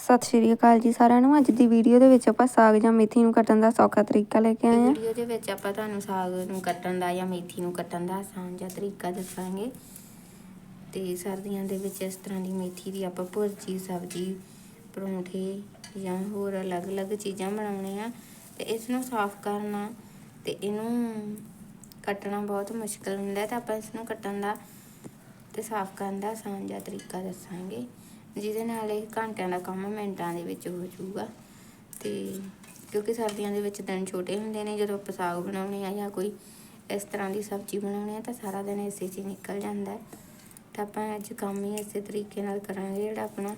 ਸਤਿ ਸ਼੍ਰੀ ਅਕਾਲ ਜੀ ਸਾਰਿਆਂ ਨੂੰ। ਅੱਜ ਦੀ ਵੀਡੀਓ ਦੇ ਵਿੱਚ ਆਪਾਂ ਸਾਗ ਜਾਂ ਮੇਥੀ ਨੂੰ ਕੱਟਣ ਦਾ ਸੌਖਾ ਤਰੀਕਾ ਲੈ ਕੇ ਆਏ ਹਾਂ। ਵੀਡੀਓ ਦੇ ਵਿੱਚ ਆਪਾਂ ਤੁਹਾਨੂੰ ਸਾਗ ਨੂੰ ਕੱਟਣ ਦਾ ਜਾਂ ਮੇਥੀ ਨੂੰ ਕੱਟਣ ਦਾ ਆਸਾਨ ਜਿਹਾ ਤਰੀਕਾ ਦੱਸਾਂਗੇ। ਤੇ ਸਰਦੀਆਂ ਦੇ ਵਿੱਚ ਇਸ ਤਰ੍ਹਾਂ ਦੀ ਮੇਥੀ ਦੀ ਆਪਾਂ ਭੁਰਜੀ, ਸਬਜ਼ੀ, ਪਰੌਂਠੇ ਜਾਂ ਹੋਰ ਅਲੱਗ-ਅਲੱਗ ਚੀਜ਼ਾਂ ਬਣਾਉਣੇ ਆ। ਤੇ ਇਸ ਨੂੰ ਸਾਫ਼ ਕਰਨਾ ਤੇ ਇਹਨੂੰ ਕੱਟਣਾ ਬਹੁਤ ਮੁਸ਼ਕਲ ਹੁੰਦਾ ਹੈ। ਤਾਂ ਆਪਾਂ ਇਸ ਨੂੰ ਕੱਟਣ ਦਾ ਤੇ ਸਾਫ਼ ਕਰਨ ਦਾ ਆਸਾਨ ਜਿਹਾ ਤਰੀਕਾ ਦੱਸਾਂਗੇ। ਜਿਹਦੇ ਨਾਲ ਇਹ ਘੰਟਿਆਂ ਦਾ ਕੰਮ ਮਿੰਟਾਂ ਦੇ ਵਿੱਚ ਹੋ ਜਾਊਗਾ। ਤੇ ਕਿਉਂਕਿ ਸਰਦੀਆਂ ਦੇ ਵਿੱਚ ਦਿਨ ਛੋਟੇ ਹੁੰਦੇ ਨੇ, ਜਦੋਂ ਆਪਾਂ ਸਾਗ ਬਣਾਉਣੇ ਆ ਜਾਂ ਕੋਈ ਇਸ ਤਰ੍ਹਾਂ ਦੀ ਸਬਜ਼ੀ ਬਣਾਉਣੀ ਆ ਤਾਂ ਸਾਰਾ ਦਿਨ ਇਸੇ 'ਚ ਹੀ ਨਿਕਲ ਜਾਂਦਾ ਤਾਂ ਆਪਾਂ ਅੱਜ ਕੰਮ ਹੀ ਇਸੇ ਤਰੀਕੇ ਨਾਲ ਕਰਾਂਗੇ ਜਿਹੜਾ ਆਪਣਾ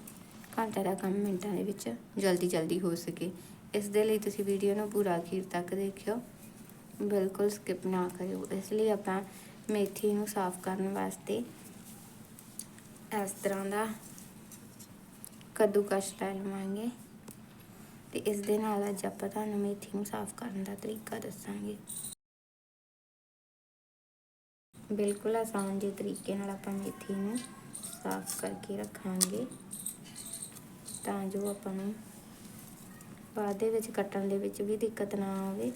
ਘੰਟੇ ਦਾ ਕੰਮ ਮਿੰਟਾਂ ਦੇ ਵਿੱਚ ਜਲਦੀ ਜਲਦੀ ਹੋ ਸਕੇ। ਇਸ ਦੇ ਲਈ ਤੁਸੀਂ ਵੀਡੀਓ ਨੂੰ ਪੂਰਾ ਅਖੀਰ ਤੱਕ ਦੇਖਿਓ। ਬਿਲਕੁਲ ਸਕਿਪ ਨਾ ਕਰਿਓ। ਇਸ ਲਈ ਆਪਾਂ ਮੇਥੀ ਨੂੰ ਸਾਫ਼ ਕਰਨ ਵਾਸਤੇ ਇਸ ਤਰ੍ਹਾਂ ਦਾ ਕੱਦੂਕਸ਼ ਲੈ ਲਵਾਂਗੇ। ਤੇ ਇਸ ਦੇ ਨਾਲ ਅੱਜ ਆਪਾਂ ਤੁਹਾਨੂੰ ਮੇਥੀ ਨੂੰ ਸਾਫ਼ ਕਰਨ ਦਾ ਤਰੀਕਾ ਦੱਸਾਂਗੇ। ਬਿਲਕੁਲ ਆਸਾਨ ਜਿਹੇ ਤਰੀਕੇ ਨਾਲ ਆਪਾਂ ਮੇਥੀ ਨੂੰ ਸਾਫ਼ ਕਰਕੇ ਰੱਖਾਂਗੇ। ਤਾਂ ਜੋ ਆਪਾਂ ਨੂੰ ਬਾਅਦ ਦੇ ਵਿੱਚ ਕੱਟਣ ਦੇ ਵਿੱਚ ਵੀ ਦਿੱਕਤ ਨਾ ਆਵੇ।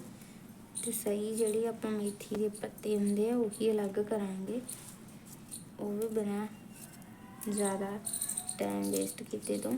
ਤੇ ਸਹੀ ਜਿਹੜੀ ਆਪਾਂ ਮੇਥੀ ਦੇ ਪੱਤੇ ਹੁੰਦੇ ਆ, ਉਹੀ ਅਲੱਗ ਕਰਾਂਗੇ। ਉਹ ਵੀ ਬਿਨਾਂ ਜ਼ਿਆਦਾ ਟਾਈਮ ਵੇਸਟ ਕੀਤੇ ਤੋਂ।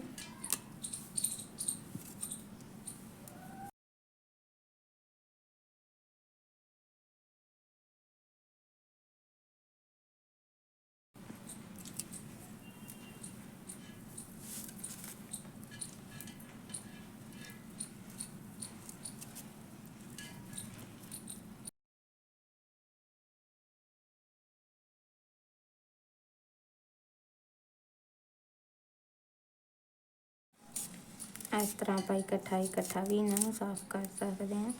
ਇਸ ਤਰ੍ਹਾਂ ਆਪਾਂ ਇਕੱਠਾ ਇਕੱਠਾ ਵੀ ਇਹਨਾਂ ਨੂੰ ਸਾਫ਼ ਕਰ ਸਕਦੇ ਹਾਂ।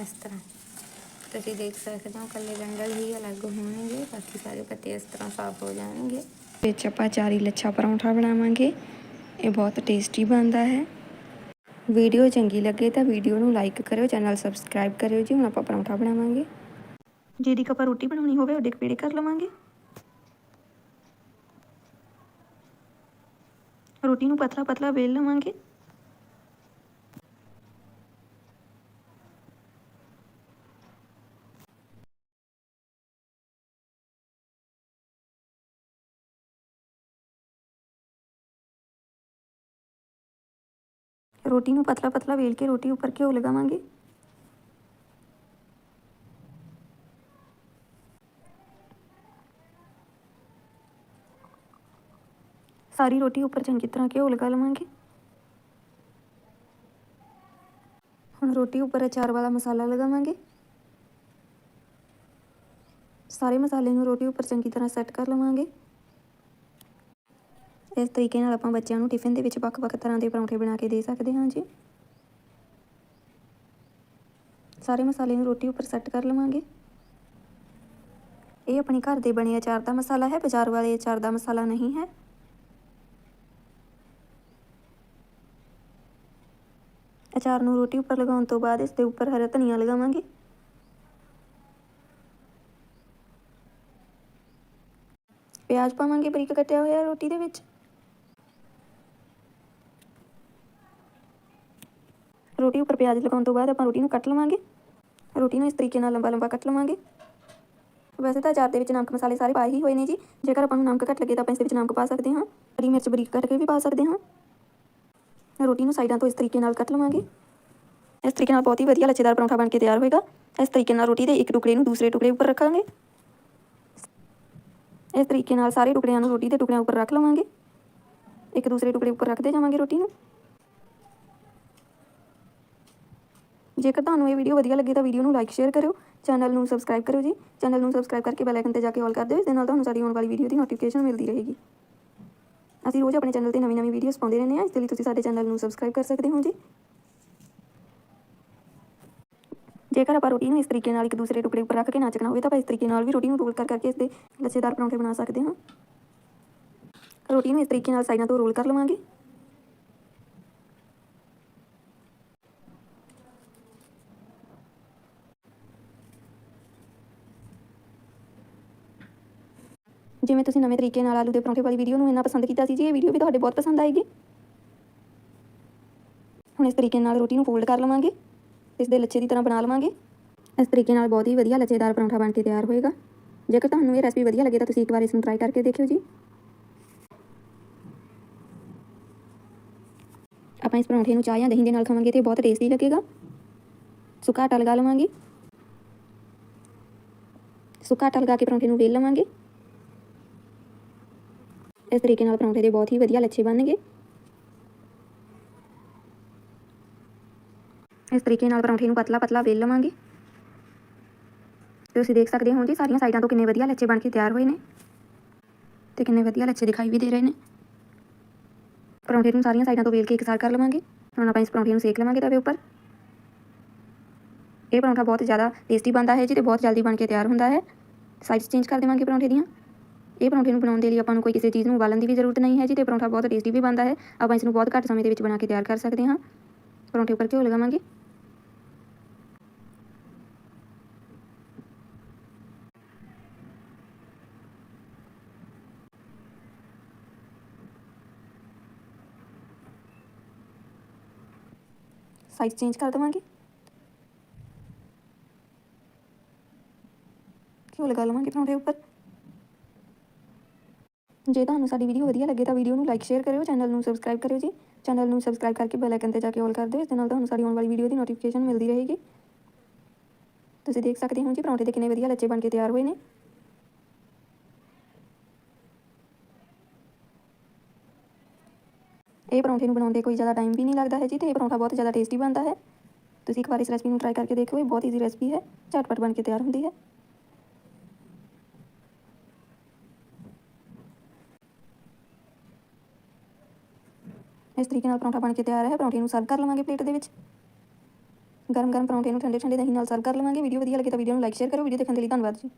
ਇਸ ਤਰ੍ਹਾਂ। ਤੁਸੀਂ ਦੇਖ ਸਕਦੇ ਹੋ ਕੱਲੇ ਗੰਡਲ ਹੀ ਅਲੱਗ ਹੋਣਗੇ, ਬਾਕੀ ਸਾਰੇ ਪੱਤੇ ਇਸ ਤਰ੍ਹਾਂ ਸਾਫ਼ ਹੋ ਜਾਣਗੇ। ਵਿੱਚ ਆਪਾਂ ਚਾਰੀ ਲੱਛਾ ਪਰੌਂਠਾ ਬਣਾਵਾਂਗੇ। ਇਹ ਬਹੁਤ ਟੇਸਟੀ ਬਣਦਾ ਹੈ। ਵੀਡੀਓ ਚੰਗੀ ਲੱਗੇ ਤਾਂ ਵੀਡੀਓ ਨੂੰ ਲਾਈਕ ਕਰਿਓ, ਚੈਨਲ ਸਬਸਕ੍ਰਾਈਬ ਕਰਿਓ ਜੀ, ਹੁਣ ਆਪਾਂ ਪਰੌਂਠਾ ਬਣਾਵਾਂਗੇ। ਜਿਹਦੀ ਕੱਪਾ ਰੋਟੀ ਬਣਾਉਣੀ ਹੋਵੇ ਉਹਦੇ ਪੇੜੇ ਕਰ ਲਵਾਂਗੇ। ਰੋਟੀ ਨੂੰ ਪਤਲਾ ਪਤਲਾ ਵੇਲ ਲਵਾਂਗੇ। ਰੋਟੀ ਨੂੰ ਪਤਲਾ ਪਤਲਾ ਵੇਲ ਕੇ ਰੋਟੀ ਉੱਪਰ ਘਿਓ ਲਗਾਵਾਂਗੇ। ਸਾਰੀ ਰੋਟੀ ਉੱਪਰ ਚੰਗੀ ਤਰ੍ਹਾਂ ਘਿਓ ਲਗਾ ਲਵਾਂਗੇ। ਹੁਣ ਰੋਟੀ ਉੱਪਰ ਅਚਾਰ ਵਾਲਾ ਮਸਾਲਾ ਲਗਾਵਾਂਗੇ। ਸਾਰੇ ਮਸਾਲੇ ਨੂੰ ਰੋਟੀ ਉੱਪਰ ਚੰਗੀ ਤਰ੍ਹਾਂ ਸੈੱਟ ਕਰ ਲਵਾਂਗੇ। ਇਸ ਤਰੀਕੇ ਨਾਲ ਆਪਾਂ ਬੱਚਿਆਂ ਨੂੰ ਟਿਫਿਨ ਦੇ ਵਿੱਚ ਵੱਖ-ਵੱਖ ਤਰ੍ਹਾਂ ਦੇ ਪਰੌਂਠੇ ਬਣਾ ਕੇ ਦੇ ਸਕਦੇ ਹਾਂ ਜੀ। ਸਾਰੇ ਮਸਾਲੇ ਨੂੰ ਰੋਟੀ ਉੱਪਰ ਸੈੱਟ ਕਰ ਲਵਾਂਗੇ। ਇਹ ਆਪਣੇ ਘਰ ਦੇ ਬਣੇ ਅਚਾਰ ਦਾ ਮਸਾਲਾ ਹੈ, ਬਾਜ਼ਾਰ ਵਾਲੇ ਅਚਾਰ ਦਾ ਮਸਾਲਾ ਨਹੀਂ ਹੈ। ਅਚਾਰ ਨੂੰ ਰੋਟੀ ਉੱਪਰ ਲਗਾਉਣ ਤੋਂ ਬਾਅਦ ਇਸ ਦੇ ਉੱਪਰ ਹਰਾ ਧਨੀਆ ਲਗਾਵਾਂਗੇ। ਪਿਆਜ਼ ਪਾਵਾਂਗੇ ਬਰੀਕ ਕੱਟਿਆ ਹੋਇਆ ਰੋਟੀ ਦੇ ਵਿੱਚ ਰੋਟੀ ਉੱਪਰ ਪਿਆਜ਼ ਲਗਾਉਣ ਤੋਂ ਬਾਅਦ ਆਪਾਂ ਰੋਟੀ ਨੂੰ ਕੱਟ ਲਵਾਂਗੇ। ਰੋਟੀ ਨੂੰ ਇਸ ਤਰੀਕੇ ਨਾਲ ਲੰਬਾ ਲੰਬਾ ਕੱਟ ਲਵਾਂਗੇ। ਵੈਸੇ ਤਾਂ ਅਚਾਰ ਦੇ ਵਿੱਚ ਨਮਕ ਮਸਾਲੇ ਸਾਰੇ ਪਾਏ ਹੀ ਹੋਏ ਨੇ ਜੀ। ਜੇਕਰ ਆਪਾਂ ਨੂੰ ਨਮਕ ਘੱਟ ਲੱਗੇ ਤਾਂ ਆਪਾਂ ਇਸ ਦੇ ਵਿੱਚ ਨਮਕ ਪਾ ਸਕਦੇ ਹਾਂ। ਹਰੀ ਮਿਰਚ ਬਰੀਕ ਕੱਟ ਕੇ ਵੀ ਪਾ ਸਕਦੇ ਹਾਂ। ਰੋਟੀ ਨੂੰ ਸਾਈਡਾਂ ਤੋਂ ਇਸ ਤਰੀਕੇ ਨਾਲ ਕੱਟ ਲਵਾਂਗੇ। ਇਸ ਤਰੀਕੇ ਨਾਲ ਬਹੁਤ ਹੀ ਵਧੀਆ ਲੱਛੇਦਾਰ ਪਰੌਂਠਾ ਬਣ ਕੇ ਤਿਆਰ ਹੋਏਗਾ। ਇਸ ਤਰੀਕੇ ਨਾਲ ਰੋਟੀ ਦੇ ਇੱਕ ਟੁਕੜੇ ਨੂੰ ਦੂਸਰੇ ਟੁਕੜੇ ਉੱਪਰ ਰੱਖਾਂਗੇ। ਇਸ ਤਰੀਕੇ ਨਾਲ ਸਾਰੇ ਟੁਕੜਿਆਂ ਨੂੰ ਰੋਟੀ ਦੇ ਟੁਕੜਿਆਂ ਉੱਪਰ ਰੱਖ ਲਵਾਂਗੇ। ਇੱਕ ਦੂਸਰੇ ਟੁਕੜੇ ਉੱਪਰ ਰੱਖਦੇ ਜਾਵਾਂਗੇ ਰੋਟੀ ਨੂੰ। ਜੇਕਰ ਤੁਹਾਨੂੰ ਇਹ ਵੀਡੀਓ ਵਧੀਆ ਲੱਗੇ ਤਾਂ ਵੀਡੀਓ ਨੂੰ ਲਾਈਕ ਸ਼ੇਅਰ ਕਰਿਓ ਚੈਨਲ ਨੂੰ ਸਬਸਕ੍ਰਾਈਬ ਕਰਿਓ ਜੀ। ਚੈਨਲ ਨੂੰ ਸਬਸਕ੍ਰਾਈਬ ਕਰਕੇ ਬੈਲ ਆਈਕਨ ਤੇ ਜਾ ਕੇ ਆਲ ਕਰ ਦਿਓ, ਇਸ ਦੇ ਨਾਲ ਤੁਹਾਨੂੰ ਸਾਡੀ ਆਉਣ ਵਾਲੀ ਵੀਡੀਓ ਦੀ ਨੋਟੀਫਿਕੇਸ਼ਨ ਮਿਲਦੀ ਰਹੇਗੀ। ਅਸੀਂ ਰੋਜ਼ ਆਪਣੇ ਚੈਨਲ ਤੇ ਨਵੀਂ-ਨਵੀਂ ਵੀਡੀਓਜ਼ ਪਾਉਂਦੇ ਰਹਿੰਦੇ ਹਾਂ, ਇਸ ਲਈ ਤੁਸੀਂ ਸਾਡੇ ਚੈਨਲ ਨੂੰ ਸਬਸਕ੍ਰਾਈਬ ਕਰ ਸਕਦੇ ਹੋ ਜੀ। ਜੇਕਰ ਆਪਾਂ ਰੋਟੀ ਨੂੰ ਇਸ ਤਰੀਕੇ ਨਾਲ ਇੱਕ ਦੂਸਰੇ ਟੁਕੜੇ ਉੱਪਰ ਰੱਖ ਕੇ ਨਾ ਚੱਕਣਾ ਹੋਵੇ, ਤਾਂ ਆਪਾਂ ਇਸ ਤਰੀਕੇ ਨਾਲ ਵੀ ਰੋਟੀ ਨੂੰ ਰੋਲ ਕਰ ਕਰਕੇ ਇਸ ਦੇ ਲੱਛੇਦਾਰ ਪਰੌਂਠੇ ਬਣਾ ਸਕਦੇ ਹਾਂ। ਰੋਟੀ ਨੂੰ ਇਸ ਤਰੀਕੇ ਨਾਲ ਸਾਈਡਾਂ ਤੋਂ ਰੋਲ ਕਰ ਲਵਾਂਗੇ। ਜਿਵੇਂ ਤੁਸੀਂ ਨਵੇਂ ਤਰੀਕੇ ਨਾਲ ਆਲੂ ਦੇ ਪਰੌਂਠੇ ਵਾਲੀ ਵੀਡੀਓ ਨੂੰ ਇੰਨਾ ਪਸੰਦ ਕੀਤਾ ਸੀ ਜੀ, ਇਹ ਵੀਡੀਓ ਵੀ ਤੁਹਾਡੇ ਬਹੁਤ ਪਸੰਦ ਆਏਗੀ। ਹੁਣ ਇਸ ਤਰੀਕੇ ਨਾਲ ਰੋਟੀ ਨੂੰ ਫੋਲਡ ਕਰ ਲਵਾਂਗੇ ਇਸ ਦੇ ਲੱਛੇ ਦੀ ਤਰ੍ਹਾਂ ਬਣਾ ਲਵਾਂਗੇ। ਇਸ ਤਰੀਕੇ ਨਾਲ ਬਹੁਤ ਹੀ ਵਧੀਆ ਲੱਛੇਦਾਰ ਪਰੌਂਠਾ ਬਣ ਕੇ ਤਿਆਰ ਹੋਏਗਾ। ਜੇਕਰ ਤੁਹਾਨੂੰ ਇਹ ਰੈਸਪੀ ਵਧੀਆ ਲੱਗੇ ਤਾਂ ਤੁਸੀਂ ਇੱਕ ਵਾਰ ਇਸ ਨੂੰ ਟਰਾਈ ਕਰਕੇ ਦੇਖਿਓ ਜੀ। ਆਪਾਂ ਇਸ ਪਰੌਂਠੇ ਨੂੰ ਚਾਹ ਜਾਂ ਦਹੀਂ ਦੇ ਨਾਲ ਖਾਵਾਂਗੇ, ਤੇ ਬਹੁਤ ਟੇਸਟੀ ਲੱਗੇਗਾ। ਸੁੱਕਾ ਆਟਾ ਲਗਾ ਲਵਾਂਗੇ। ਸੁੱਕਾ ਆਟਾ ਲਗਾ ਕੇ ਪਰੌਂਠੇ ਨੂੰ ਵੇਲ ਲਵਾਂਗੇ। ਇਸ ਤਰੀਕੇ ਨਾਲ ਪਰੌਂਠੇ ਦੇ ਬਹੁਤ ਹੀ ਵਧੀਆ ਲੱਛੇ ਬਣਨਗੇ ਇਸ ਤਰੀਕੇ ਨਾਲ ਪਰੌਂਠੇ ਨੂੰ ਪਤਲਾ ਪਤਲਾ ਵੇਲ ਲਵਾਂਗੇ ਤੇ ਤੁਸੀਂ ਦੇਖ ਸਕਦੇ ਹੋ ਜੀ ਸਾਰੀਆਂ ਸਾਈਡਾਂ ਤੋਂ ਕਿੰਨੇ ਵਧੀਆ ਲੱਛੇ ਬਣ ਕੇ ਤਿਆਰ ਹੋਏ ਨੇ ਤੇ ਕਿੰਨੇ ਵਧੀਆ ਲੱਛੇ ਦਿਖਾਈ ਵੀ ਦੇ ਰਹੇ ਨੇ ਪਰੌਂਠੇ ਨੂੰ ਸਾਰੀਆਂ ਸਾਈਡਾਂ ਤੋਂ ਵੇਲ ਕੇ ਇਕਸਾਰ ਕਰ ਲਵਾਂਗੇ ਹੁਣ ਆਪਾਂ ਇਸ ਪਰੌਂਠੇ ਨੂੰ ਸੇਕ ਲਵਾਂਗੇ ਤਵੇ ਉੱਪਰ ਇਹ ਪਰੌਂਠਾ ਬਹੁਤ ਜ਼ਿਆਦਾ ਟੇਸਟੀ ਬਣਦਾ ਹੈ ਜੀ ਤੇ ਬਹੁਤ ਜਲਦੀ ਬਣ ਕੇ ਤਿਆਰ ਹੁੰਦਾ ਹੈ ਸਾਈਡਸ ਚੇਂਜ ਕਰ ਦੇਵਾਂਗੇ ਪਰੌਂਠੇ ਦੀਆਂ ਇਹ ਪਰੌਂਠੇ ਨੂੰ ਬਣਾਉਣ ਦੇ ਲਈ ਆਪਾਂ ਨੂੰ ਕੋਈ ਕਿਸੇ ਚੀਜ਼ ਨੂੰ ਉਬਾਲਣ ਦੀ ਵੀ ਜ਼ਰੂਰਤ ਨਹੀਂ ਹੈ ਜੀ ਤੇ ਪਰੌਂਠਾ ਬਹੁਤ ਟੇਸਟੀ ਵੀ ਬਣਦਾ ਹੈ। ਆਪਾਂ ਇਸ ਨੂੰ ਬਹੁਤ ਘੱਟ ਸਮੇਂ ਦੇ ਵਿੱਚ ਬਣਾ ਕੇ ਤਿਆਰ ਕਰ ਸਕਦੇ ਹਾਂ। ਪਰੌਂਠੇ ਉੱਪਰ ਘਿਓ ਲਗਾਵਾਂਗੇ। ਸਾਈਜ਼ ਚੇਂਜ ਕਰ ਦੇਵਾਂਗੇ। ਘਿਓ ਲਗਾ ਲਵਾਂਗੇ ਪਰੌਂਠੇ ਉੱਪਰ। ਜੇ ਤੁਹਾਨੂੰ ਸਾਡੀ ਵੀਡੀਓ ਵਧੀਆ ਲੱਗੇ ਤਾਂ ਵੀਡੀਓ ਨੂੰ ਲਾਈਕ ਸ਼ੇਅਰ ਕਰਿਓ ਚੈਨਲ ਨੂੰ ਸਬਸਕ੍ਰਾਈਬ ਕਰਿਓ ਜੀ। ਚੈਨਲ ਨੂੰ ਸਬਸਕ੍ਰਾਈਬ ਕਰਕੇ ਬੈਲ ਆਈਕਨ ਤੇ ਜਾ ਕੇ ਆਲ ਕਰ ਦਿਓ, ਇਸ ਦੇ ਨਾਲ ਤੁਹਾਨੂੰ ਸਾਡੀ ਆਉਣ ਵਾਲੀ ਵੀਡੀਓ ਦੀ ਨੋਟੀਫਿਕੇਸ਼ਨ ਮਿਲਦੀ ਰਹੇਗੀ। ਤੁਸੀਂ ਦੇਖ ਸਕਦੇ ਹੋ ਜੀ, ਪਰੌਂਠੇ ਦੇ ਕਿੰਨੇ ਵਧੀਆ ਲੱਚੇ ਬਣ ਕੇ ਤਿਆਰ ਹੋਏ ਨੇ। ਇਹ ਪਰੌਂਠੇ ਨੂੰ ਬਣਾਉਂਦੇ ਕੋਈ ਜ਼ਿਆਦਾ ਟਾਈਮ ਵੀ ਨਹੀਂ ਲੱਗਦਾ ਹੈ ਜੀ, ਤੇ ਇਹ ਪਰੌਂਠਾ ਬਹੁਤ ਜ਼ਿਆਦਾ ਟੇਸਟੀ ਬਣਦਾ ਹੈ। ਤੁਸੀਂ ਇੱਕ ਵਾਰ ਇਸ ਰੈਸਪੀ ਨੂੰ ਟਰਾਈ ਕਰਕੇ ਦੇਖਿਓ ਇਹ ਬਹੁਤ ਈਜ਼ੀ ਰੈਸਪੀ ਹੈ, ਝਟਪਟ ਬਣ ਕੇ ਤਿਆਰ ਹੁੰਦੀ ਹੈ। ਇਸ ਤਰੀਕੇ ਨਾਲ ਪਰੌਂਠਾ ਬਣ ਕੇ ਤਿਆਰ ਹੈ। ਪਰੌਂਠੇ ਨੂੰ ਸਰਵ ਕਰ ਲਵਾਂਗੇ ਪਲੇਟ ਦੇ ਵਿੱਚ। ਗਰਮ ਗਰਮ ਪਰੌਂਠੇ ਨੂੰ ਠੰਡੇ ਠੰਡੇ ਦਹੀਂ ਨਾਲ ਸਰਵ ਕਰ ਲਵਾਂਗੇ। ਵੀਡੀਓ ਵਧੀਆ ਲੱਗੇ ਤਾਂ ਵੀਡੀਓ ਨੂੰ ਲਾਈਕ ਸ਼ੇਅਰ ਕਰੋ। ਵੀਡੀਓ ਦੇਖਣ ਦੇ ਲਈ ਧੰਨਵਾਦ ਜੀ।